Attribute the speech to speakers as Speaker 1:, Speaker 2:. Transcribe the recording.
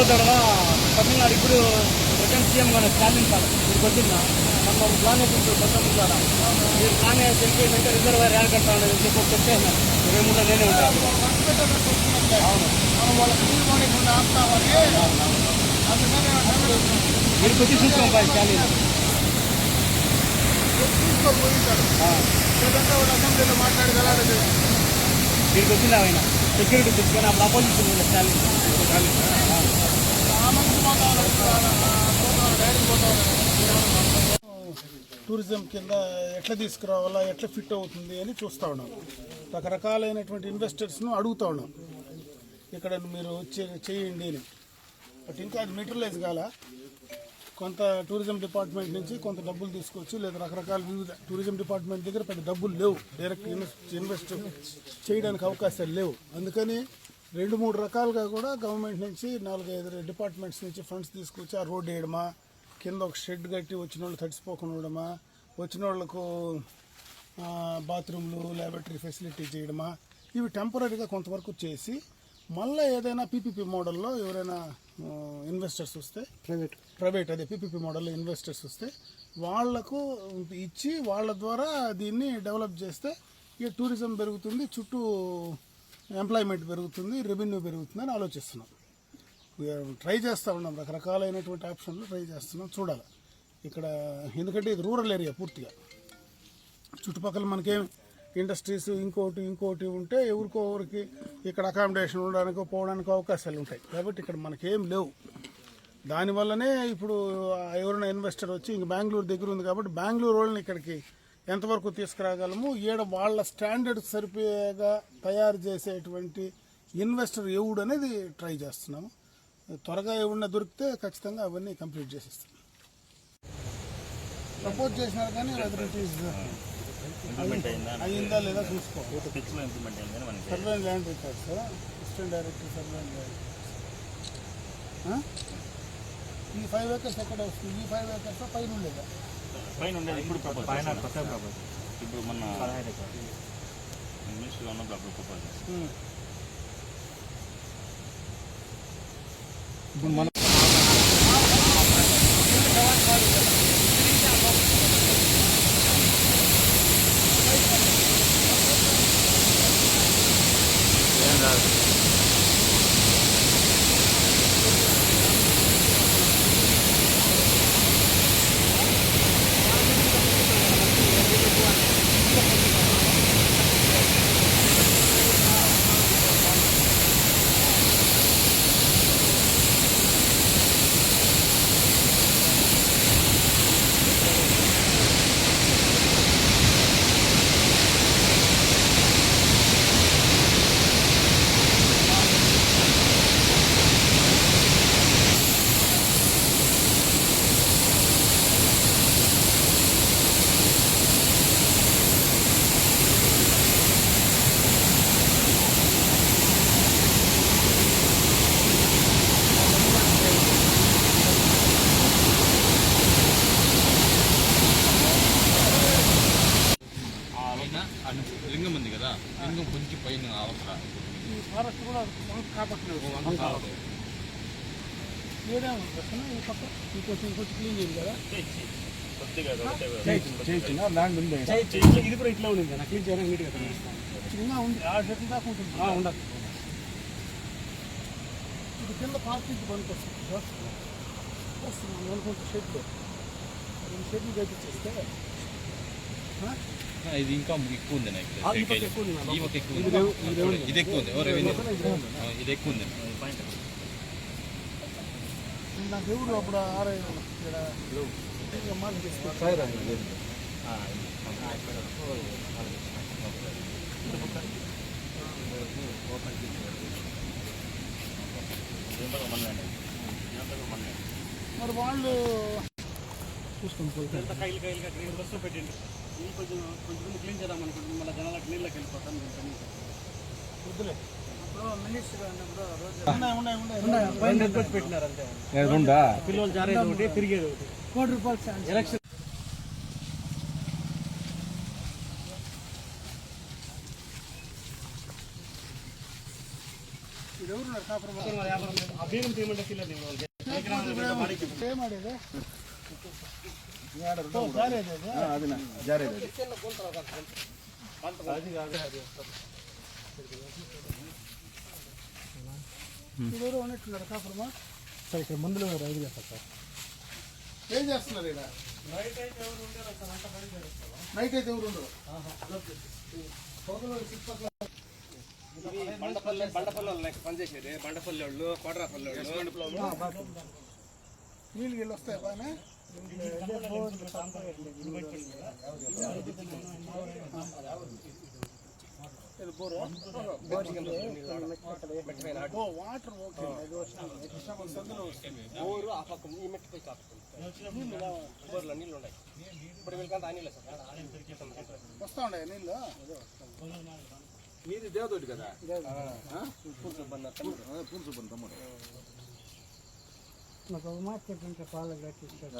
Speaker 1: తమిళనాడు ఇప్పుడు present CM కానీ Stalin sir. ఇప్పుడు వచ్చిందా మన ఒక ప్లాన్ వేసింది కొత్త ముందాడ మీరు ప్లాన్ వెళ్ళిపోయిందంటే రిజర్వాయర్ యాడ్ కట్టా ఉండదు చెప్పి చెప్పేసినారు ఇరవై మూడులో నేనే ఉంటాను మీరు వచ్చి చూసుకోండి బాయ్ స్టాలిన్ వీడికి వచ్చింది ఆయన సెక్యూరిటీ తీసుకొని అప్పుడు అపోజిషన్ ఉండే స్టాలిన్
Speaker 2: టూరిజం కింద ఎట్లా తీసుకురావాలా ఎట్లా ఫిట్ అవుతుంది అని చూస్తూ ఉన్నాం. రకరకాలైనటువంటి ఇన్వెస్టర్స్ను అడుగుతూ ఉన్నాం. ఇక్కడ మీరు వచ్చి చేయండి అని. బట్ ఇంకా అది మెటీరియలైజ్ కాల? కొంత టూరిజం డిపార్ట్మెంట్ నుంచి కొంత డబ్బులు తీసుకొచ్చి లేదా రకరకాల వివిధ టూరిజం డిపార్ట్మెంట్ దగ్గర పెద్ద డబ్బులు లేవు. డైరెక్ట్ ఇన్వెస్ట్ ఇన్వెస్ట్ చేయడానికి అవకాశాలు లేవు. అందుకని రెండు మూడు రకాలుగా కూడా గవర్నమెంట్ నుంచి నాలుగైదు డిపార్ట్మెంట్స్ నుంచి ఫండ్స్ తీసుకొచ్చి ఆ రోడ్ వేయడమా కింద ఒక షెడ్ కట్టి వచ్చిన వాళ్ళు తడిసిపోకుండా ఉండడమా వచ్చిన వాళ్ళకు బాత్రూమ్లు ల్యాబొరేటరీ ఫెసిలిటీ చేయడమా ఇవి టెంపరీగా కొంతవరకు చేసి మళ్ళీ ఏదైనా పీపీపీ మోడల్లో ఎవరైనా ఇన్వెస్టర్స్ వస్తే ప్రైవేట్. ప్రైవేట్ అదే పీపీపీ మోడల్లో ఇన్వెస్టర్స్ వస్తే వాళ్ళకు ఇచ్చి వాళ్ళ ద్వారా దీన్ని డెవలప్ చేస్తే ఇక టూరిజం పెరుగుతుంది చుట్టూ ఎంప్లాయ్మెంట్ పెరుగుతుంది రెవెన్యూ పెరుగుతుంది అని ఆలోచిస్తున్నాం ట్రై చేస్తూ ఉన్నాం రకరకాలైనటువంటి ఆప్షన్లు ట్రై చేస్తున్నాం చూడాలి. ఇక్కడ ఎందుకంటే ఇది రూరల్ ఏరియా పూర్తిగా. చుట్టుపక్కల మనకేం ఇండస్ట్రీస్ ఇంకోటి ఇంకోటి ఉంటే ఎవరికో ఎవరికి ఇక్కడ అకామిడేషన్ ఉండడానికో పోవడానికి అవకాశాలు ఉంటాయి. కాబట్టి ఇక్కడ మనకేం లేవు. దానివల్లనే ఇప్పుడు ఎవరైనా ఇన్వెస్టర్ వచ్చి ఇంక బెంగళూరు దగ్గర ఉంది కాబట్టి బెంగళూరు వాళ్ళని ఇక్కడికి ఎంతవరకు తీసుకురాగలము? ఈడ వాళ్ళ స్టాండర్డ్ సరిపోయేగా తయారు చేసేటువంటి ఇన్వెస్టర్ ఎవడు అనేది ట్రై చేస్తున్నాము. త్వరగా ఎవడన్నా దొరికితే ఖచ్చితంగా అవన్నీ కంప్లీట్ చేసేస్తాం. ప్రపోజ్ చేసినారు కానీ whether it is, అయిందా? లేదా చూసుకోవాలి. Land records assistant director survey land ఈ ఫైవ్ ఏకర్స్ ఎక్కడ వస్తుంది? ఈ ఫైవ్ ఏకర్స్ పైన ఉండేదా?
Speaker 3: పైన ఉండేది ఇప్పుడు ప్రపోజ్ పైన ఇప్పుడు మన మినిస్టర్ ఉన్నప్పుడు అప్పుడు ప్రపోజ్ చేస్తాం
Speaker 2: ఉమ్.
Speaker 4: లింగం ఉంది కదా లింగం కొంచెం పైన అవసరం
Speaker 2: ఈ ఫారెస్ట్ కూడా కాపాడుతున్నారు ఏదేమో ప్రశ్న ఈ పక్క ఇంకొంచెం ఇంకొంచెం క్లీన్ చేయాలి కదా
Speaker 3: కొద్దిగా ఒకటే
Speaker 1: ఇది కూడా ఇట్లా ఉంది కదా క్లీన్ చేయడానికి నీట్గా
Speaker 2: చిన్న ఉంది ఆ షర్ట్ దాకా ఉంటుంది
Speaker 1: ఉండదు
Speaker 2: ఇది కింద పార్కింగ్ బంక్ వస్తుంది వస్తుంది అనుకుంటే షెడ్ రెండు షెడ్లు కట్టించేస్తే
Speaker 4: ఇది ఇంకా ఎక్కువ ఉంది నాకు
Speaker 1: ఎక్కువ ఇది
Speaker 4: ఎక్కువ ఉంది రెవెన్యూ ఇది ఎక్కువ ఉంది
Speaker 2: నాకు ఎవరు అప్పుడు తీసుకొచ్చి మరి వాళ్ళు
Speaker 1: ఎంత కైలు కైలుగా గ్రీన్ బస్సు పెట్టింది ఈ కొంచెం కొంచెం ముందు క్లీన్ చేద్దాం అనుకుంటుంది మళ్ళీ జనాలకు నీళ్ళకి వెళ్ళిపోతాం మేము పని
Speaker 2: వద్దులే
Speaker 5: మినిస్టర్ అన్నప్పుడు రోజు
Speaker 2: ఉన్నాయి ఉన్నాయి ఉన్నాయి
Speaker 1: రెండు ఎత్తుకొచ్చి పెట్టినారు అంతే పిల్లలు జారేది ఒకటి తిరిగేది ఒకటి
Speaker 5: కోటి రూపాయలు ఛాన్స్
Speaker 1: ఎలక్షన్
Speaker 2: ఇది ఎవరు చేస్తున్నారు కాపురం
Speaker 1: వ్యాపారం లేదు. ఆ బీగం పేమెంట్ కిల్లర్ ನೀವು ಅವ್ರಿಗೆ.
Speaker 2: ಏನ್ ಮಾಡಿದೆ అది జారేది అది కాదు ఎవరో ఉన్నట్టున్నారు కాపురమా
Speaker 1: సార్ ఇక్కడ రైలు చేస్తారు
Speaker 2: ఏం చేస్తున్నారు ఇక్కడ నైట్ అయితే ఎవరు ఉండరు నైట్ అయితే ఎవరు ఉండరు
Speaker 1: బండపల్లె బండపల్లె వాళ్ళు లెక్క పనిచేసేది బండపల్లె వాళ్ళు. కోటరాపల్లె వాళ్ళు
Speaker 2: నీళ్ళు వస్తాయి బాగా ఇది బోరు ఓ వాటర్ ఓకే కృష్ణాపల్లి సందులో వస్తుంది
Speaker 1: ఊరు ఆ పక్క ఈ మెట్టు పై కాపుతుంది ఊర్లో నీళ్ళు ఉన్నాయి ఇప్పుడు వీళ్ళకంతా ఆ నీళ్ళు సార్
Speaker 2: వస్తా ఉండే నీళ్ళు
Speaker 3: మీది దేవతోటి కదా
Speaker 5: నాకు మార్కెట్ ఉంటే పాలు కట్టిస్తారు